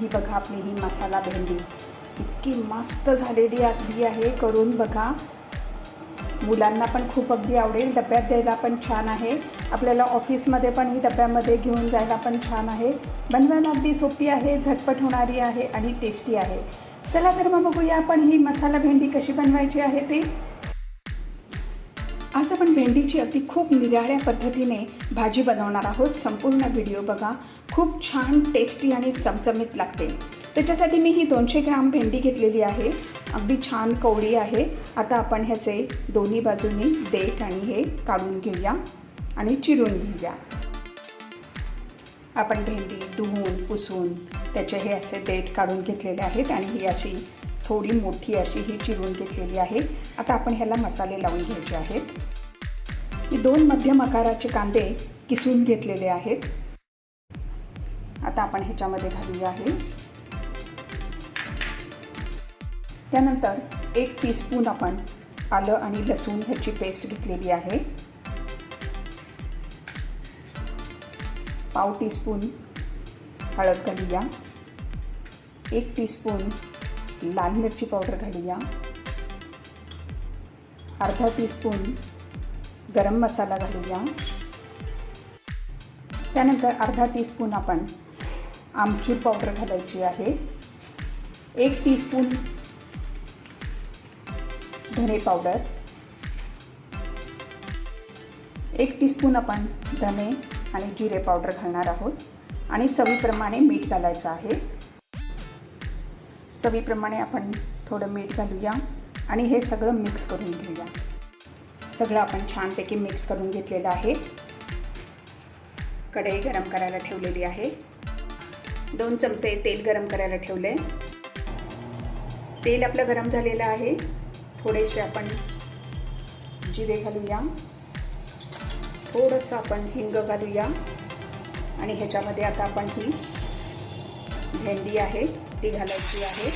ही बघा आपली ही मसाला भेंडी. इतकी मस्त झालेली अगदी आहे करून बघा. मुलांना पण खूप अगदी आवडेल डब्यात द्यायला पण छान आहे. आपल्याला ऑफिसमध्ये पण ही डब्यामध्ये घेऊन जायला पण छान आहे. बनवायला अगदी सोपी आहे झटपट होणारी आहे आणि टेस्टी आहे. चला तर मग बघूया आपण ही मसाला भेंडी कशी बनवायची आहे ते. आज आपण भेंडीची अगदी खूप निराळ्या पद्धतीने भाजी बनवणार आहोत. संपूर्ण व्हिडिओ बघा. खूप छान टेस्टी आणि चमचमीत लागते. त्याच्यासाठी मी ही दोनशे ग्राम भेंडी घेतलेली आहे. अगदी छान कवळी आहे. आता आपण ह्याचे दोन्ही बाजूनी देठ आणि हे काढून घेऊया आणि चिरून घेऊया. आपण भेंडी धुवून पुसून त्याचे हे असे देठ काढून घेतलेले आहेत आणि ही अशी थोडी मोठी अशी ही चिरून घेतलेली आहे. आता आपण ह्याला मसाले लावून घ्यायचे आहेत. ही दोन मध्यम आकाराचे कांदे किसून घेतलेले आहेत. आता आपण ह्याच्यामध्ये घालूया आहे त्यानंतर एक टीस्पून आपण आलं आणि लसूण ह्याची पेस्ट घेतलेली आहे. पाव टीस्पून हळद घालूया. एक टीस्पून लाल मिरची पावडर घालूया. अर्धा टीस्पून गरम मसाला घालूया. त्यानंतर अर्धा टीस्पून आपण आमचूर पावडर घालायची आहे. एक टीस्पून धने पावडर एक टीस्पून आपण धने आणि जिरे पावडर घालणार आहोत. आणि चवीप्रमाणे मीठ घालायचं आहे. चवीप्रमाणे आपण थोडं मीठ घालूया आणि हे सगळं मिक्स करून घेऊया. सगळं आपण छानपैकी मिक्स करून घेतलेलं आहे. कढई गरम करायला ठेवलेली आहे. दोन चमचे तेल गरम करायला ठेवले तेल आपलं गरम झालेलं आहे. थोडेसे आपण जिरे घालूया. थोडंसं आपण हिंग घालूया. आणि ह्याच्यामध्ये आता आपण ही भेंडी आहे ती घालायची आहे.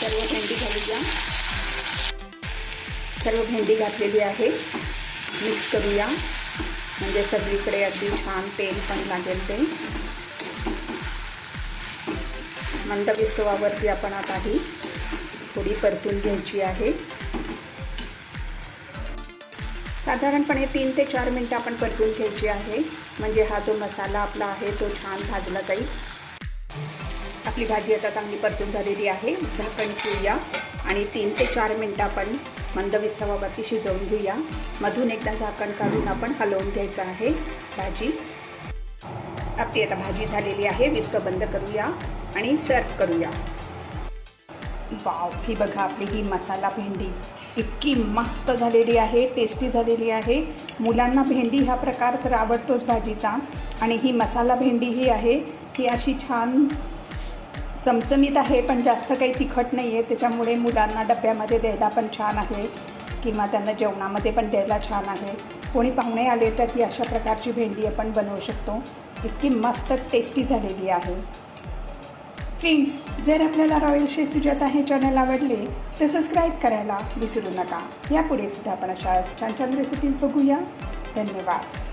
सर्व भेंडी घालूया. सर्व भेंडी घातलेली आहे. मिक्स करूया. म्हणजे सगळीकडे अगदी छान तेल पण लागेल ते. मंद विस्तवावरती आपण आता ही थोडी परतून घ्यायची आहे. साधारणपणे तीन ते चार मिनटं आपण परतून घ्यायची आहे. म्हणजे हा जो मसाला आपला आहे तो छान भाजला जाईल. आपली भाजी आता चांगली परतून झालेली आहे. झाकण ठेवूया. आणि तीन ते चार मिनटं आपण मंद विस्तवावरती शिजवून घेऊया. मधून एकदा झाकण काढून आपण हलवून घ्यायचं आहे. भाजी. आपली आता भाजी झालेली आहे. विस्त बंद करूया आणि सर्व करूया. वाव ही बघा आपली ही मसाला भेंडी. इतकी मस्त झालेली आहे टेस्टी झालेली आहे. मुलांना भेंडी हा प्रकार तर आवडतोच भाजीचा. आणि ही मसाला भेंडी ही आहे. ही अशी छान चमचमीत आहे पण जास्त काही तिखट नाही आहे त्याच्यामुळे मुलांना डब्यामध्ये द्यायला पण छान आहे किंवा त्यांना जेवणामध्ये पण द्यायला छान आहे. कोणी पाहुणे आले तर ती अशा प्रकारची भेंडी आपण बनवू शकतो. इतकी मस्त टेस्टी झालेली आहे. फ्रेंड्स जर आपल्याला रॉयल शेफ सुजाता हे चॅनल आवडले तर सबस्क्राईब करायला विसरू नका. यापुढे सुद्धा आपण अशा छान छान रेसिपीज बघूया. धन्यवाद.